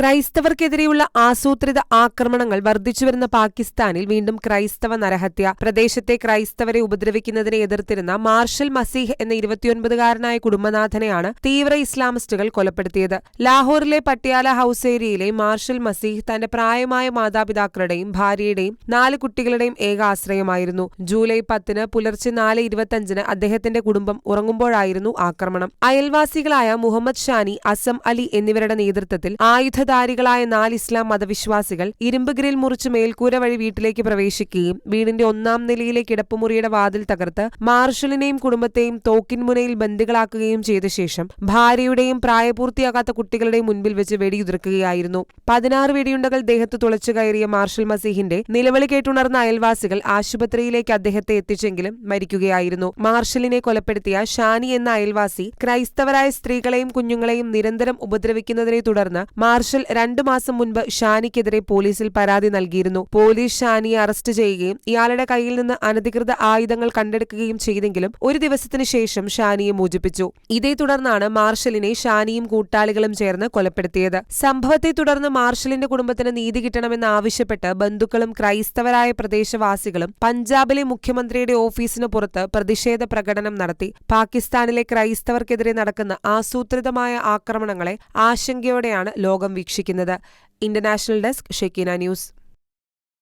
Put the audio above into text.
ക്രൈസ്തവർക്കെതിരെയുള്ള ആസൂത്രിത ആക്രമണങ്ങൾ വർദ്ധിച്ചുവരുന്ന പാകിസ്ഥാനിൽ വീണ്ടും ക്രൈസ്തവ നരഹത്യ. പ്രദേശത്തെ ക്രൈസ്തവരെ ഉപദ്രവിക്കുന്നതിനെ എതിർത്തിരുന്ന മാർഷൽ മസീഹ് എന്ന ഇരുപത്തിയൊൻപതുകാരനായ കുടുംബനാഥനെയാണ് തീവ്ര ഇസ്ലാമിസ്റ്റുകൾ കൊലപ്പെടുത്തിയത്. ലാഹോറിലെ പട്യാല ഹൌസ് ഏരിയയിലെ മാർഷൽ മസീഹ് തന്റെ പ്രായമായ മാതാപിതാക്കളുടെയും ഭാര്യയുടെയും നാല് കുട്ടികളുടെയും ഏക ആശ്രയമായിരുന്നു. ജൂലൈ പത്തിന് പുലർച്ചെ നാല് ഇരുപത്തിയഞ്ചിന് അദ്ദേഹത്തിന്റെ കുടുംബം ഉറങ്ങുമ്പോഴായിരുന്നു ആക്രമണം. അയൽവാസികളായ മുഹമ്മദ് ഷാനി അസം അലി എന്നിവരുടെ നേതൃത്വത്തിൽ ആയുധധാരികളായ നാല് ഇസ്ലാം മതവിശ്വാസികൾ ഇരുമ്പ് ഗ്രിൽ മുറിച്ച് മേൽക്കൂര വഴി വീട്ടിലേക്ക് പ്രവേശിക്കുകയും വീടിന്റെ ഒന്നാം നിലയിലെ കിടപ്പുമുറിയുടെ വാതിൽ തകർത്ത് മാർഷലിനെയും കുടുംബത്തെയും തോക്കിൻമുനയിൽ ബന്ദികളാക്കുകയും ചെയ്ത ശേഷം ഭാര്യയുടെയും പ്രായപൂർത്തിയാകാത്ത കുട്ടികളുടെയും മുൻപിൽ വെച്ച് വെടിയുതിർക്കുകയായിരുന്നു. പതിനാറ് വെടിയുണ്ടകൾ ദേഹത്ത് തുളച്ചു കയറിയ മാർഷൽ മസീഹിന്റെ നിലവിളി കേട്ടുണർന്ന അയൽവാസികൾ ആശുപത്രിയിലേക്ക് അദ്ദേഹത്തെ എത്തിച്ചെങ്കിലും മരിക്കുകയായിരുന്നു. മാർഷലിനെ കൊലപ്പെടുത്തിയ ഷാനി എന്ന അയൽവാസി ക്രൈസ്തവരായ സ്ത്രീകളെയും കുഞ്ഞുങ്ങളെയും നിരന്തരം ഉപദ്രവിക്കുന്നതിനെ തുടർന്ന് മാർഷൽ രണ്ടു മാസം മുൻപ് ഷാനിക്കെതിരെ പോലീസിൽ പരാതി നൽകിയിരുന്നു. പോലീസ് ഷാനിയെ അറസ്റ്റ് ചെയ്യുകയും ഇയാളുടെ കയ്യിൽ നിന്ന് അനധികൃത ആയുധങ്ങൾ കണ്ടെടുക്കുകയും ചെയ്തെങ്കിലും ഒരു ദിവസത്തിനു ശേഷം ഷാനിയെ മോചിപ്പിച്ചു. ഇതേ തുടർന്നാണ് മാർഷലിനെ ഷാനിയും കൂട്ടാളികളും ചേർന്ന് കൊലപ്പെടുത്തിയത്. സംഭവത്തെ തുടർന്ന് മാർഷലിന്റെ കുടുംബത്തിന് നീതി കിട്ടണമെന്ന് ആവശ്യപ്പെട്ട് ബന്ധുക്കളും ക്രൈസ്തവരായ പ്രദേശവാസികളും പഞ്ചാബിലെ മുഖ്യമന്ത്രിയുടെ ഓഫീസിന് പുറത്ത് പ്രതിഷേധ പ്രകടനം നടത്തി. പാകിസ്ഥാനിലെ ക്രൈസ്തവർക്കെതിരെ നടക്കുന്ന ആസൂത്രിതമായ ആക്രമണങ്ങളെ ആശങ്കയോടെയാണ് ലോകം വീക്ഷിക്കുന്നത് ഇന്റർനാഷണൽ ഡെസ്ക് ഷെക്കീന ന്യൂസ്.